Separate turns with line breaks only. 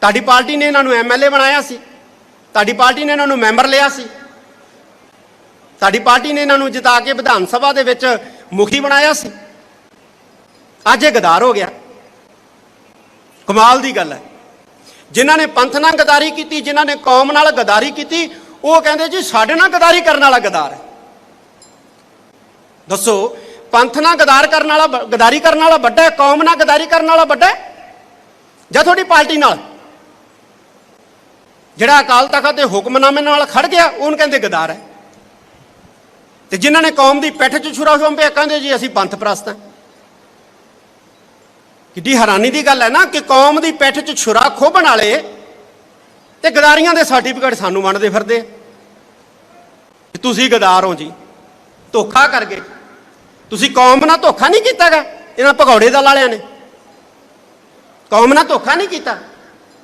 ਤੁਹਾਡੀ ਪਾਰਟੀ ਨੇ ਇਹਨਾਂ ਨੂੰ ਐਮਐਲਏ ਬਣਾਇਆ ਸੀ। ਤੁਹਾਡੀ ਪਾਰਟੀ ਨੇ ਇਹਨਾਂ ਨੂੰ ਮੈਂਬਰ ਲਿਆ ਸੀ। ਸਾਡੀ ਪਾਰਟੀ ਨੇ ਇਹਨਾਂ ਨੂੰ ਜਿਤਾ ਕੇ ਵਿਧਾਨ ਸਭਾ ਦੇ ਵਿੱਚ ਮੁਖੀ ਬਣਾਇਆ ਸੀ। ਅੱਜ ਇਹ ਗਦਾਰ ਹੋ ਗਿਆ। ਕਮਾਲ ਦੀ ਗੱਲ ਹੈ। ਜਿਨ੍ਹਾਂ ਨੇ ਪੰਥ ਨਾਲ ਗਦਾਰੀ ਕੀਤੀ, ਜਿਨ੍ਹਾਂ ਨੇ ਕੌਮ ਨਾਲ ਗਦਾਰੀ ਕੀਤੀ, ਉਹ ਕਹਿੰਦੇ ਜੀ ਸਾਡੇ ਨਾਲ ਗਦਾਰੀ ਕਰਨ ਵਾਲਾ ਗਦਾਰ ਹੈ। ਦੱਸੋ, ਪੰਥ ਨਾਲ ਗਦਾਰ ਕਰਨ ਵਾਲਾ, ਗਦਾਰੀ ਕਰਨ ਵਾਲਾ ਵੱਡਾ ਹੈ, ਕੌਮ ਨਾਲ ਗਦਾਰੀ ਕਰਨ ਵਾਲਾ ਵੱਡਾ ਹੈ ਜਾਂ ਤੁਹਾਡੀ ਪਾਰਟੀ ਨਾਲ? ਜਿਹੜਾ ਅਕਾਲ ਤਖਤ ਦੇ ਹੁਕਮਨਾਮੇ ਨਾਲ ਖੜ ਗਿਆ, ਉਹਨੂੰ ਕਹਿੰਦੇ ਗਦਾਰ ਹੈ। ਤੇ ਜਿਨ੍ਹਾਂ ਨੇ ਕੌਮ ਦੀ ਪਿੱਠ 'ਚ ਛੁਰਾ ਛੋਂਪਿਆ ਕਹਿੰਦੇ ਜੀ ਅਸੀਂ ਪੰਥ ਪ੍ਰਸਤ ਹਾਂ। ਕਿੱਡੀ ਹੈਰਾਨੀ ਦੀ ਗੱਲ ਹੈ ਨਾ ਕਿ ਕੌਮ ਦੀ ਪਿੱਠ 'ਚ ਛੁਰਾ ਖੋਭਣ ਵਾਲੇ ਤੇ ਗਦਾਰੀਆਂ ਦੇ ਸਰਟੀਫਿਕੇਟ ਸਾਨੂੰ ਵੰਡਦੇ ਫਿਰਦੇ ਤੁਸੀਂ ਗਦਾਰ ਹੋ ਜੀ, ਧੋਖਾ ਕਰ ਗਏ। ਤੁਸੀਂ ਕੌਮ ਨਾਲ ਧੋਖਾ ਨਹੀਂ ਕੀਤਾਗਾ ਇਹਨਾਂ ਭਗੌੜੇ ਦਲ ਵਾਲਿਆਂ ਨੇ। ਕੌਮ ਨਾਲ ਧੋਖਾ ਨਹੀਂ ਕੀਤਾ।